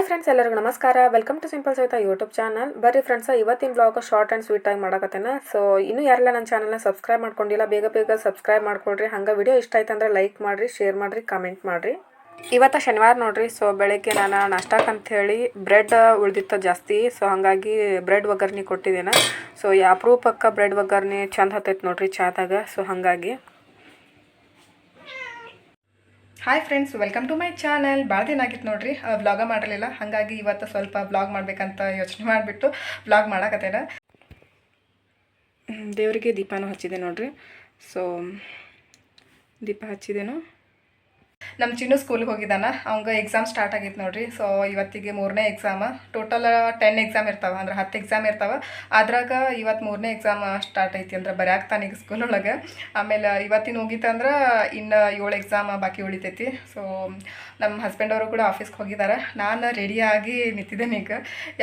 Hi friends ಎಲ್ಲರಿಗೂ ನಮಸ್ಕಾರ. Welcome to simple ಸಹಿತ ಯೂಟ್ಯೂಬ್ ಚಾನಲ್ ಬರ್ರಿ ಫ್ರೆಂಡ್ಸ್ ಇವತ್ತಿನ ಬ್ಲಾಗ್ ಶಾರ್ಟ್ ಆ್ಯಂಡ್ ಸ್ವೀಟ್ ಆಗಿ ಮಾಡಕತ್ತೇನೆ. ಸೊ ಇನ್ನೂ ಯಾರೆಲ್ಲ ನನ್ನ ಚಾನಲ್ನ ಸಬ್ಸ್ಕ್ರೈಬ್ ಮಾಡ್ಕೊಂಡಿಲ್ಲ, ಬೇಗ ಬೇಗ ಸಬ್ಸ್ಕ್ರೈಬ್ ಮಾಡ್ಕೊಳ್ರಿ. ಹಂಗೆ ವಿಡಿಯೋ ಇಷ್ಟ ಆಯ್ತು ಅಂದ್ರೆ ಲೈಕ್ ಮಾಡಿರಿ ಶೇರ್ ಮಾಡಿರಿ ಕಮೆಂಟ್ ಮಾಡಿರಿ. ಇವತ್ತು ಶನಿವಾರ ನೋಡ್ರಿ ಸೊ ಬೆಳಗ್ಗೆ ನಾನು ನಾಷ್ಟಕ್ಕೆ ಅಂತ ಹೇಳಿ ಬ್ರೆಡ್ ಉಳ್ದಿತ್ತು ಜಾಸ್ತಿ. ಸೊ ಹಾಗಾಗಿ ಬ್ರೆಡ್ ಒಗ್ಗರ್ನಿ ಕೊಟ್ಟಿದ್ದೇನೆ. ಸೊ ಅಪರೂಪಕ್ಕೆ ಬ್ರೆಡ್ ಒಗ್ಗರ್ನಿ ಚಂದ ಹತ್ತೈತೆ ನೋಡ್ರಿ ಚಾದಾಗ ಸೊ ಹಾಗಾಗಿ. Hi friends welcome to my channel ಭಾಳ ದಿನ ಆಗಿತ್ತು ನೋಡ್ರಿ. ವ್ಲಾಗ ಮಾಡಿರಲಿಲ್ಲ ಹಾಗಾಗಿ ಇವತ್ತು ಸ್ವಲ್ಪ ವ್ಲಾಗ್ ಮಾಡಬೇಕಂತ ಯೋಚನೆ ಮಾಡಿಬಿಟ್ಟು ವ್ಲಾಗ್ ಮಾಡಕತ್ತೇನೆ. ದೇವರಿಗೆ ದೀಪನೂ ಹಚ್ಚಿದೆ ನೋಡ್ರಿ. ಸೊ ದೀಪ ಹಚ್ಚಿದೇನು? ನಮ್ಮ ಚಿನ್ನು ಸ್ಕೂಲ್ಗೆ ಹೋಗಿದ್ದಾನ ಅವಂಗ ಎಕ್ಸಾಮ್ ಸ್ಟಾರ್ಟ್ ಆಗಿತ್ತು ನೋಡ್ರಿ. ಸೊ ಇವತ್ತಿಗೆ ಮೂರನೇ ಎಕ್ಸಾಮ ಟೋಟಲ್ ಟೆನ್ ಎಕ್ಸಾಮ್ ಇರ್ತಾವೆ, ಅಂದ್ರೆ ಹತ್ತು ಎಕ್ಸಾಮ್ ಇರ್ತಾವೆ. ಅದ್ರಾಗ ಇವತ್ತು ಮೂರನೇ ಎಕ್ಸಾಮ್ ಸ್ಟಾರ್ಟ್ ಐತಿ ಅಂದ್ರೆ ಬರ್ಯಾಕ್ತಾನೆ ಈಗ ಸ್ಕೂಲ್ ಒಳಗೆ. ಆಮೇಲೆ ಇವತ್ತಿನ ಹೋಗಿತ್ತಂದ್ರೆ ಇನ್ನು ಏಳು ಎಕ್ಸಾಮ್ ಬಾಕಿ ಉಳಿತೈತಿ. ಸೊ ನಮ್ಮ ಹಸ್ಬೆಂಡ್ ಅವರು ಕೂಡ ಆಫೀಸ್ಗೆ ಹೋಗಿದ್ದಾರೆ ನಾನು ರೆಡಿಯಾಗಿ ನಿಂತಿದ್ದೇನೆ ಈಗ.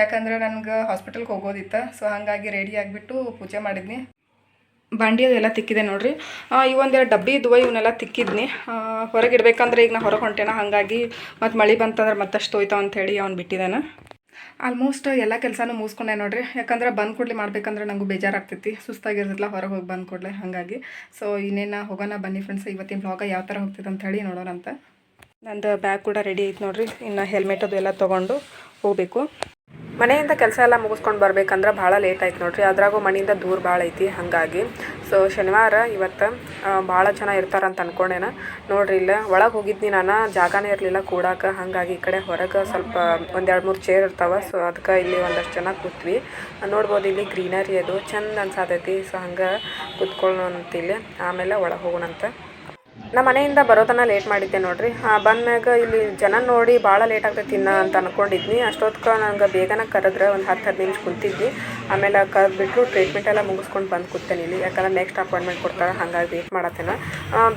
ಯಾಕಂದ್ರೆ ನನಗೆ ಹಾಸ್ಪಿಟಲ್ಗೆ ಹೋಗೋದಿತ್ತು. ಸೊ ಹಾಗಾಗಿ ರೆಡಿ ಆಗಿಬಿಟ್ಟು ಪೂಜೆ ಮಾಡಿದ್ನಿ. ಬಾಂಡಿ ಅದೆಲ್ಲ ತಿಕ್ಕಿದೆ ನೋಡ್ರಿ. ಈ ಒಂದೆರಡು ಡಬ್ಬಿ ಇದ್ವು, ಇವನ್ನೆಲ್ಲ ತಿಕ್ಕಿದ್ನಿ. ಹೊರಗೆ ಇಡ್ಬೇಕಂದ್ರೆ ಈಗ ನಾ ಹೊರಗೆ ಹೊಂಟೇನ, ಹಾಗಾಗಿ ಮತ್ತು ಮಳೆ ಬಂತಂದ್ರೆ ಮತ್ತಷ್ಟು ಹೋಯ್ತಾವ ಅಂಥೇಳಿ ಅವ್ನು ಬಿಟ್ಟಿದ್ದಾನೆ ಆಲ್ಮೋಸ್ಟ್ ಎಲ್ಲ ಕೆಲಸನೂ ಮುಗಿಸ್ಕೊಂಡೆ ನೋಡ್ರಿ. ಯಾಕಂದ್ರೆ ಬಂದು ಕೂಡಲೇ ಮಾಡ್ಬೇಕಂದ್ರೆ ನನಗೂ ಬೇಜಾರಾಗ್ತೈತಿ. ಸುಸ್ತಾಗಿರ್ತಿಲ್ಲ ಹೊರಗೆ ಹೋಗಿ ಬಂದು ಕೂಡಲೇ, ಹಾಗಾಗಿ. ಸೊ ಇನ್ನೇನು ಹೋಗೋಣ ಬನ್ನಿ ಫ್ರೆಂಡ್ಸ್ ಇವತ್ತಿನ ಬ್ಲಾಗ ಯಾವ ಥರ ಹೋಗ್ತೈತೆ ಅಂತ ಹೇಳಿ ನೋಡೋಣ ಅಂತ ನಂದು ಬ್ಯಾಗ್ ಕೂಡ ರೆಡಿ ಐತೆ ನೋಡ್ರಿ. ಇನ್ನು ಹೆಲ್ಮೆಟ್ ಅದು ಎಲ್ಲ ತೊಗೊಂಡು ಹೋಗಬೇಕು. ಮನೆಯಿಂದ ಕೆಲಸ ಎಲ್ಲ ಮುಗಿಸ್ಕೊಂಡು ಬರ್ಬೇಕಂದ್ರೆ ಭಾಳ ಲೇಟ್ ಆಯ್ತು ನೋಡ್ರಿ. ಅದ್ರಾಗೂ ಮನೆಯಿಂದ ದೂರ ಭಾಳ ಐತಿ ಹಾಗಾಗಿ. ಸೊ ಶನಿವಾರ ಇವತ್ತು ಭಾಳ ಜನ ಇರ್ತಾರಂತ ಅನ್ಕೊಂಡೇನ. ನೋಡ್ರಿ ಇಲ್ಲ ಒಳಗೆ ಹೋಗಿದ್ನಿ ನಾನು, ಜಾಗನೇ ಇರಲಿಲ್ಲ ಕೂಡಾಕ. ಹಾಗಾಗಿ ಈ ಕಡೆ ಹೊರಗೆ ಸ್ವಲ್ಪ ಒಂದೆರಡು ಮೂರು ಚೇರ್ ಇರ್ತಾವೆ. ಸೊ ಅದಕ್ಕೆ ಇಲ್ಲಿ ಒಂದಷ್ಟು ಜನ ಕೂತ್ವಿ. ನೋಡ್ಬೋದು ಇಲ್ಲಿ ಗ್ರೀನರಿ ಅದು. ಚಂದ ಅನ್ಸಾತೈತಿ. ಸೊ ಹಂಗೆ ಇಲ್ಲಿ ಆಮೇಲೆ ಒಳಗೆ ಹೋಗೋಣಂತ ನಮ್ಮ ಮನೆಯಿಂದ ಬರೋತನ ಲೇಟ್ ಮಾಡಿದ್ದೆ ನೋಡ್ರಿ. ಬಂದಾಗ ಇಲ್ಲಿ ಜನ ನೋಡಿ ಭಾಳ ಲೇಟ್ ಆಗ್ತೈತಿ ತಿನ್ನ ಅಂತ ಅನ್ಕೊಂಡಿದ್ನಿ. ಅಷ್ಟೊತ್ಗೆ ನಂಗೆ ಬೇಗನೆ ಕರೆದ್ರೆ ಒಂದು ಹತ್ತು ಹದಿನೈದು ನಿಮಿಷ ಕುಂತಿದ್ವಿ. ಆಮೇಲೆ ಕರೆದ್ಬಿಟ್ಟು ಟ್ರೀಟ್ಮೆಂಟ್ ಎಲ್ಲ ಮುಗಿಸ್ಕೊಂಡು ಬಂದು ಕೂತೇನೆ ಇಲ್ಲಿ. ಯಾಕಂದ್ರೆ ನೆಕ್ಸ್ಟ್ ಅಪಾಯಿಂಟ್ಮೆಂಟ್ ಕೊಡ್ತಾರೆ, ಹಾಗಾಗಿ ವೇಟ್ ಮಾಡತ್ತೇನೆ.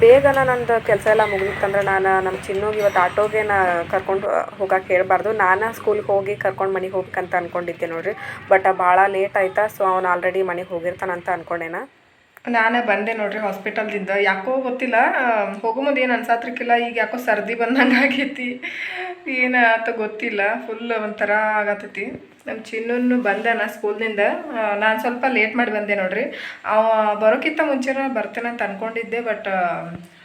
ಬೇಗನ ನಂದು ಕೆಲಸ ಎಲ್ಲ ಮುಗಿದಿತ್ತಂದ್ರೆ ನಾನು ನಮ್ಮ ಚಿನ್ನೋಗಿ ಇವತ್ತು ಆಟೋಗೆ ನಾ ಕರ್ಕೊಂಡು ಹೋಗಕ್ಕೆ ಹೇಳಬಾರ್ದು. ನಾನು ಸ್ಕೂಲ್ಗೆ ಹೋಗಿ ಕರ್ಕೊಂಡು ಮನೆಗೆ ಹೋಗ್ಬೇಕಂತ ಅನ್ಕೊಂಡಿದ್ದೆ ನೋಡಿರಿ. ಬಟ್ ಭಾಳ ಲೇಟ್ ಆಯ್ತಾ ಸೊ ಅವ್ನು ಆಲ್ರೆಡಿ ಮನೆಗೆ ಹೋಗಿರ್ತಾನಂತ ಅನ್ಕೊಂಡೇನ. ನಾನು ಬಂದೆ ನೋಡ್ರಿ ಹಾಸ್ಪಿಟಲ್ದಿಂದ ಯಾಕೋ ಗೊತ್ತಿಲ್ಲ ಹೋಗೋ ಮುಂದೆ ಏನು ಅನ್ಸಾತ್ರಿಕಿಲ್ಲ, ಈಗ ಯಾಕೋ ಸರ್ದಿ ಬಂದಂಗೆ ಆಗೈತಿ. ಏನಾತ ಗೊತ್ತಿಲ್ಲ ಫುಲ್ ಒಂಥರ ಆಗತ್ತೈತಿ ನಮ್ಮ ಚಿನ್ನನ್ನು ಬಂದನ ಸ್ಕೂಲ್ನಿಂದ. ನಾನು ಸ್ವಲ್ಪ ಲೇಟ್ ಮಾಡಿ ಬಂದೆ ನೋಡ್ರಿ. ಅವ ಬರೋಕ್ಕಿಂತ ಮುಂಚೆನ ಬರ್ತೇನೆ ಅಂತ ಅನ್ಕೊಂಡಿದ್ದೆ ಬಟ್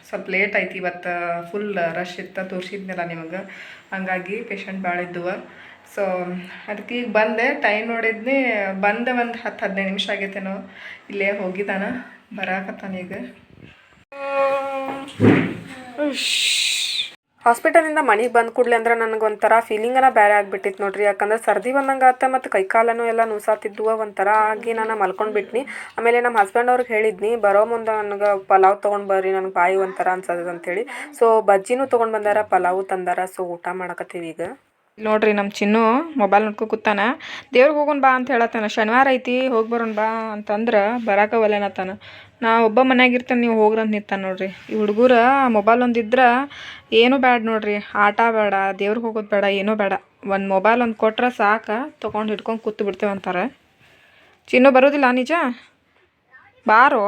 ಸ್ವಲ್ಪ ಲೇಟ್ ಆಯ್ತು ಇವತ್ತು ಫುಲ್ ರಶ್ ಇತ್ತು ತೋರಿಸಿದ್ನಲ್ಲ ನಿಮಗೆ. ಹಂಗಾಗಿ ಪೇಷಂಟ್ ಭಾಳ ಇದ್ದುವ ಸೊ ಅದಕ್ಕೆ ಈಗ ಬಂದೆ ಟೈಮ್ ನೋಡಿದ್ನಿ, ಬಂದೆ ಒಂದು ಹತ್ತು ಹದಿನೈದು ನಿಮಿಷ ಆಗೈತೇನೋ ಇಲ್ಲೇ ಹೋಗಿದ್ದಾನ, ಬರಾಕತ್ತಾನ ಈಗ. ಹಾಸ್ಪಿಟಲಿಂದ ಮನೆಗೆ ಬಂದ ಕೂಡಲೇ ಅಂದ್ರೆ ನನಗೆ ಒಂಥರ ಫೀಲಿಂಗನ ಬೇರೆ ಆಗ್ಬಿಟ್ಟಿತ್ತು ನೋಡ್ರಿ. ಯಾಕಂದ್ರೆ ಸರ್ದಿ ಬಂದಂಗೆ ಆತ ಮತ್ತು ಕೈಕಾಲನು ಎಲ್ಲ ನೂಸಾತಿದ್ವು, ಒಂಥರ ಆಗಿ ನಾನು ಮಲ್ಕೊಂಡ್ಬಿಟ್ನಿ ಆಮೇಲೆ ನಮ್ಮ ಹಸ್ಬೆಂಡ್ ಅವ್ರಿಗೆ ಹೇಳಿದ್ನಿ, ಬರೋ ಮುಂದೆ ನನಗೆ ಪಲಾವ್ ತೊಗೊಂಡು ಬರ್ರಿ, ನನಗೆ ಬಾಯಿ ಒಂಥರ ಅನ್ಸದ ಅಂತೇಳಿ ಸೊ ಬಜ್ಜಿನೂ ತೊಗೊಂಡು ಬಂದಾರ, ಪಲಾವು ತಂದಾರ ಸೊ ಊಟ ಮಾಡಕತ್ತೀವಿ ಈಗ. ನೋಡ್ರಿ ನಮ್ಮ ಚಿನ್ನು ಮೊಬೈಲ್ ನೋಡ್ಕೊ ಕೂತಾನ. ದೇವ್ರಿಗೆ ಹೋಗೋಣ ಬಾ ಅಂತ ಹೇಳತ್ತಾನ. ಶನಿವಾರ ಐತಿ, ಹೋಗಿ ಬರೋಣ ಬಾ ಅಂತಂದ್ರೆ ಬರಾಕ ಒಲೆನತ್ತಾನ ನಾ ಒಬ್ಬ ಮನ್ಯಾಗ ಇರ್ತೇನೆ, ನೀವು ಹೋಗ್ರಂತ ನಿಂತಾನ ನೋಡ್ರಿ. ಈ ಹುಡುಗರ ಮೊಬೈಲ್ ಒಂದಿದ್ರೆ ಏನೂ ಬೇಡ ನೋಡ್ರಿ. ಆಟ ಬೇಡ ದೇವ್ರಿಗೆ ಹೋಗೋದು ಬೇಡ ಏನೂ ಬೇಡ ಒಂದು ಮೊಬೈಲ್ ಒಂದು ಕೊಟ್ರೆ ಸಾಕು, ತೊಗೊಂಡು ಹಿಡ್ಕೊಂಡು ಕೂತು ಬಿಡ್ತೇವೆ ಅಂತಾರೆ. ಚಿನ್ನು ಬರೋದಿಲ್ಲ ನಿಜ? ಬಾರೋ?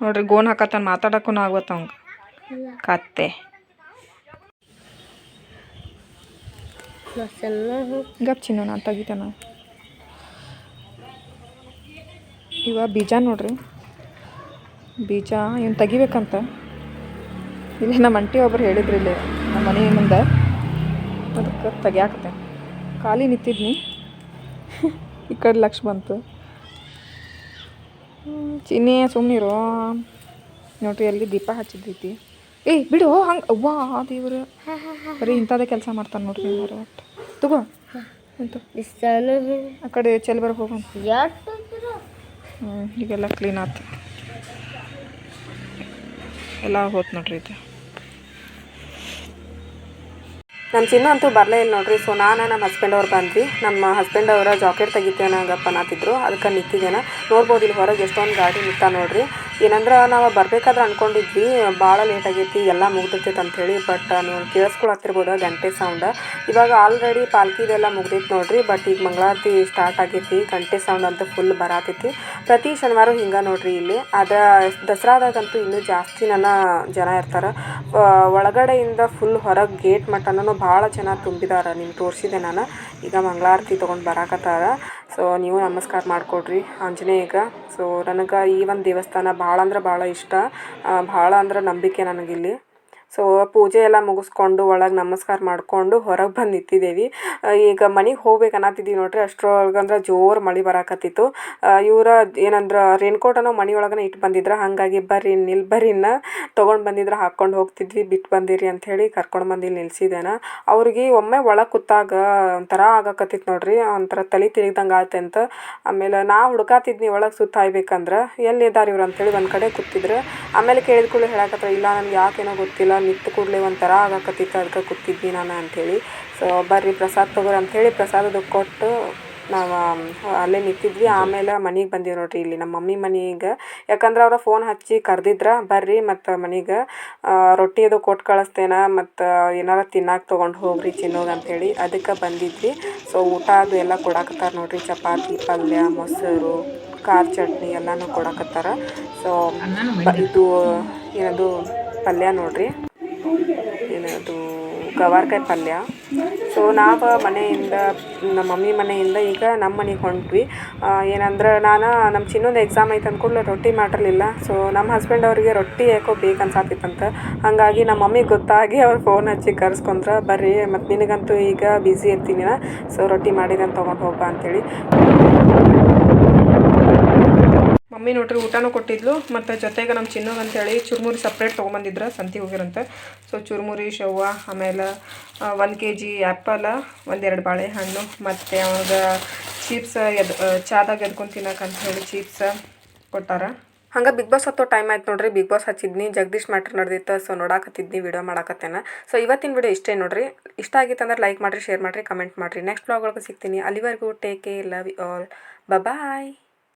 ನೋಡ್ರಿ ಗೋನ್ ಹಾಕತ್ತಾನ ಮಾತಾಡೋಕ್ಕೂ ಆಗುತ್ತೆ ಅವಂಗೆ. ಕತ್ತೆ. ಗಪ್ ಚಿನ್ನು ನಾನು ತೆಗಿತೇನ. ಇವ ಬೀಜ ನೋಡ್ರಿ. ಬೀಜ ಇವ್ನು ತೆಗಿಬೇಕಂತ. ಇಲ್ಲಿ ನಮ್ಮ ಅಂಟಿ ಒಬ್ರು ಹೇಳಿದ್ರು ಇಲ್ಲಿ, ನಮ್ಮ ಮನೆ ಮುಂದೆ. ಅದಕ್ಕೆ ತೆಗಿಯಾಕತ್ತೆ ಖಾಲಿ ನಿಂತಿದ್ನಿ. ಈ ಕಡೆ ಲಕ್ಷ ಬಂತು. ಚಿನ್ನಿ ಸುಮ್ಮನಿರೋ ನೋಡ್ರಿ, ಅಲ್ಲಿ ದೀಪ ಹಚ್ಚಿದ್ದೈತಿ ಏಯ್ ಬಿಡು, ಹಂಗೆ ಅವ್ವಾ, ದೇವ್ರು. ಬರೀ ಇಂಥದೇ ಕೆಲಸ ಮಾಡ್ತಾನೆ ನೋಡ್ರಿ ಇವ್ರು ಒಟ್ಟು. ತಗೋ. ಅಂತ ಆ ಕಡೆ ಚೆಲ್ ಬರ ಹೋಗೋಣ ಹ್ಞೂ ಈಗೆಲ್ಲ ಕ್ಲೀನ್ ಆಯ್ತು ಎಲ್ಲ ಹೋತ್ ನೋಡ್ರಿ ಇದು. ನಮ್ಮ ಚಿನ್ನ ಅಂತೂ ಬರಲೇ ಇಲ್ಲ ನೋಡ್ರಿ ಸೊ ನಾನು ನಮ್ಮ ಹಸ್ಬೆಂಡ್ ಅವ್ರು ಬಂದ್ವಿ. ನಮ್ಮ ಹಸ್ಬೆಂಡ್ ಅವರ ಜಾಕೆಟ್ ತೆಗಿತೇನೆ ಹಂಗಪ್ಪ ನಾತಿದ್ರು ಅದಕ್ಕೆ ನಿಂತಿದ್ದೇನೆ. ನೋಡ್ಬೋದು ಇಲ್ಲಿ ಹೊರಗೆ ಎಷ್ಟೊಂದು ಗಾಡಿ ನಿಂತ ನೋಡ್ರಿ. ಏನಂದ್ರೆ ನಾವು ಬರ್ಬೇಕಾದ್ರೆ ಅನ್ಕೊಂಡಿದ್ವಿ ಭಾಳ ಲೇಟ್ ಆಗೈತಿ, ಎಲ್ಲ ಮುಗ್ದಿರ್ತೈತೆ ಅಂಥೇಳಿ ಬಟ್ ನೀವು ಕೇಳಿಸ್ಕೊಳತ್ತಿರ್ಬೋದು ಗಂಟೆ ಸೌಂಡ್ ಇವಾಗ ಆಲ್ರೆಡಿ ಪಾಲ್ಕಿದೆಲ್ಲ ಮುಗ್ದೈತೆ ನೋಡ್ರಿ ಬಟ್ ಈಗ ಮಂಗಳಾರತಿ ಸ್ಟಾರ್ಟ್ ಆಗೈತಿ, ಗಂಟೆ ಸೌಂಡ್ ಅಂತ ಫುಲ್ ಬರಾತೈತಿ. ಪ್ರತಿ ಶನಿವಾರ ಹಿಂಗೆ ನೋಡ್ರಿ ಇಲ್ಲಿ. ಆದ್ರೆ ದಸರಾದಾಗಂತೂ ಇನ್ನೂ ಜಾಸ್ತಿ ನನ್ನ ಜನ ಇರ್ತಾರೆ. ಒಳಗಡೆಯಿಂದ ಫುಲ್ ಹೊರಗೆ ಗೇಟ್ ಮಟ್ಟನೂ ಭಾಳ ಜನ ತುಂಬಿದಾರ, ನಿಮ್ಗೆ ತೋರಿಸಿದೆ ನಾನು. ಈಗ ಮಂಗಳಾರತಿ ತೊಗೊಂಡು ಬರಾಕತ್ತಾರ. ಸೊ ನೀವು ನಮಸ್ಕಾರ ಮಾಡಿಕೊಡ್ರಿ. ಆಂಜನೇಯಗ. ಸೊ ನನಗೆ ಈ ಒಂದು ದೇವಸ್ಥಾನ ಭಾಳ ಅಂದ್ರೆ ಭಾಳ ಇಷ್ಟ. ಭಾಳ ಅಂದ್ರೆ ನಂಬಿಕೆ ನನಗಿಲ್ಲಿ. ಸೊ ಪೂಜೆ ಎಲ್ಲ ಮುಗಿಸ್ಕೊಂಡು ಒಳಗೆ ನಮಸ್ಕಾರ ಮಾಡಿಕೊಂಡು ಹೊರಗೆ ಬಂದು ನಿಂತಿದ್ದೇವೆ. ಈಗ ಮನೆಗೆ ಹೋಗ್ಬೇಕು ಅನ್ನತ್ತಿದ್ದೀವಿ ನೋಡ್ರಿ. ಅಷ್ಟರೊಳಗಂದ್ರೆ ಜೋರು ಮಳೆ ಬರಾಕತ್ತಿತ್ತು. ಇವರ ಏನಂದ್ರೆ ರೇನ್ಕೋಟನೋ ಮನೆ ಒಳಗನೆ ಇಟ್ಟು ಬಂದಿದ್ರು. ಹಾಗಾಗಿ ಬರ್ರಿ, ನಿಲ್ ಬರ್ರಿನ ತೊಗೊಂಡು ಬಂದಿದ್ರೆ ಹಾಕ್ಕೊಂಡು ಹೋಗ್ತಿದ್ವಿ. ಬಿಟ್ಟು ಬಂದಿರಿ ಅಂಥೇಳಿ ಕರ್ಕೊಂಡು ಬಂದು ಇಲ್ಲಿ ನಿಲ್ಸಿದ್ದೇನ ಅವ್ರಿಗೆ ಒಮ್ಮೆ ಒಳಗೆ ಕೂತಾಗ ಒಂಥರ ಆಗಕತ್ತಿತ್ತು ನೋಡ್ರಿ. ಒಂಥರ ತಲೆ ತಿರುಗ್ದಂಗೆ ಆಯ್ತು ಅಂತ. ಆಮೇಲೆ ನಾ ಹುಡ್ಕಾತಿದ್ನಿ ಒಳಗೆ ಸುತ್ತಾಯ್ಬೇಕಂದ್ರೆ ಎಲ್ಲಿದ್ದಾರೆ ಇವ್ರು ಅಂಥೇಳಿ ಒಂದು ಕಡೆ ಕೂತಿದ್ರು ಆಮೇಲೆ ಕೇಳಿದ ಕೂಡಲೇ ಹೇಳಕತ್ರ, ಇಲ್ಲ ನನಗೆ ಯಾಕೇನೋ ಗೊತ್ತಿಲ್ಲ. ನಿಂತು ಕೂಡಲೇ ಒಂಥರ ಆಗಾಕತ್ತಿತ್ತು ಅದಕ್ಕೆ ಕೂತಿದ್ವಿ ನಾನು ಅಂಥೇಳಿ ಸೊ ಬರ್ರಿ ಪ್ರಸಾದ ತಗೋರಿ ಅಂಥೇಳಿ ಪ್ರಸಾದದ ಕೊಟ್ಟು ನಾವು ಅಲ್ಲೇ ನಿಂತಿದ್ವಿ. ಆಮೇಲೆ ಮನೆಗೆ ಬಂದೀವಿ ನೋಡಿರಿ ಇಲ್ಲಿ ನಮ್ಮ ಮಮ್ಮಿ ಮನೆಗೆ. ಯಾಕಂದ್ರೆ ಅವ್ರ ಫೋನ್ ಹಚ್ಚಿ ಕರೆದಿದ್ರ, ಬರ್ರಿ ಮತ್ತು ಮನೆಗೆ ರೊಟ್ಟಿ ಅದು ಕೊಟ್ಟು ಕಳಿಸ್ತೇನೆ ಮತ್ತು ಏನಾರ ತಿನ್ನಾಕ ತೊಗೊಂಡು ಹೋಗ್ರಿ ಚಿನ್ನೋದು ಅಂಥೇಳಿ ಅದಕ್ಕೆ ಬಂದಿದ್ವಿ. ಸೊ ಊಟ ಅದು ಎಲ್ಲ ಕೊಡಾಕತ್ತಾರ ನೋಡಿರಿ. ಚಪಾತಿ, ಪಲ್ಯ, ಮೊಸರು, ಖಾರ ಚಟ್ನಿ ಎಲ್ಲನೂ ಕೊಡಾಕತ್ತಾರ. ಸೊ ಇದು, ಏನದು ಪಲ್ಯ ನೋಡ್ರಿ. ಏನದು, ಗವಾರ್ಕಾಯಿ ಪಲ್ಯ. ಸೊ ನಾವು ಮನೆಯಿಂದ, ನಮ್ಮ ಮಮ್ಮಿ ಮನೆಯಿಂದ ಈಗ ನಮ್ಮ ಮನೆಗೆ ಹೊಂಟ್ವಿ. ಏನಂದ್ರೆ ನಾನು ನಮ್ಮ ಚಿನ್ನೊಂದು ಎಕ್ಸಾಮ್ ಐತೆ ಅಂದ್ಕೂಡ್ಲೆ ರೊಟ್ಟಿ ಮಾಡಿರಲಿಲ್ಲ ಸೊ ನಮ್ಮ ಹಸ್ಬೆಂಡ್ ಅವರಿಗೆ ರೊಟ್ಟಿ ಯಾಕೋ ಬೇಕು ಅನ್ಸಾತಿತ್ತಂತ. ಹಾಗಾಗಿ ನಮ್ಮ ಮಮ್ಮಿಗೆ ಗೊತ್ತಾಗಿ ಅವ್ರು ಫೋನ್ ಹಚ್ಚಿ ಕರೆಸ್ಕೊಂಡ್ರೆ, ಬರ್ರಿ ಮತ್ತು ನಿನಗಂತೂ ಈಗ ಬ್ಯುಸಿ ಇರ್ತೀನಿ ಸೊ ರೊಟ್ಟಿ ಮಾಡಿದಂತ ತೊಗೊಂಡು ಹೋಗ್ಬಾ ಅಂತೇಳಿ. ಮಮ್ಮಿ ನೋಡ್ರಿ ಊಟನೂ ಕೊಟ್ಟಿದ್ಲು, ಮತ್ತು ಜೊತೆಗೆ ನಮ್ಮ ಚಿನ್ನೋಗ್ ಅಂತೇಳಿ ಚುರುಮುರಿ ಸಪ್ರೇಟ್ ತೊಗೊಂಬಂದಿದ್ರೆ, ಸಂತಿ ಹೋಗಿರಂತೆ. ಸೊ ಚುರುಮುರಿ, ಶವ್ವ, ಆಮೇಲೆ ಒಂದು ಕೆ ಜಿ ಆ್ಯಪಲ್ ಒಂದೆರಡು ಬಾಳೆಹಣ್ಣು, ಮತ್ತು ಅವಾಗ ಚೀಪ್ಸ್ ಎದ್ ಚಾದಾಗ ಎದ್ಕೊಂಡು ತಿನ್ನಕ್ಕೆ ಅಂತ ಹೇಳಿ ಚೀಪ್ಸ್ ಕೊಟ್ಟಾರ. ಹಂಗೆ ಬಿಗ್ ಬಾಸ್ ಹತ್ತೋ ಟೈಮ್ ಆಯ್ತು ನೋಡ್ರಿ. ಬಿಗ್ ಬಾಸ್ ಹಚ್ಚಿದ್ನಿ, ಜಗದೀಶ್ ಮ್ಯಾಟ್ರ್ ನಡೆದಿತ್ತು ಸೊ ನೋಡಾಕತ್ತಿದ್ನಿ ವಿಡಿಯೋ ಮಾಡಾಕತ್ತೇನೆ. ಸೊ ಇವತ್ತಿನ ವಿಡಿಯೋ ಇಷ್ಟೇ ನೋಡ್ರಿ. ಇಷ್ಟ ಆಗಿತ್ತು ಅಂದ್ರೆ ಲೈಕ್ ಮಾಡಿರಿ ಶೇರ್ ಮಾಡಿರಿ ಕಮೆಂಟ್ ಮಾಡಿರಿ. ನೆಕ್ಸ್ಟ್ ಬ್ಲಾಗ್ ಒಳಗೆ ಸಿಗ್ತೀನಿ. ಅಲ್ಲಿವರೆಗೂ take care love you all bye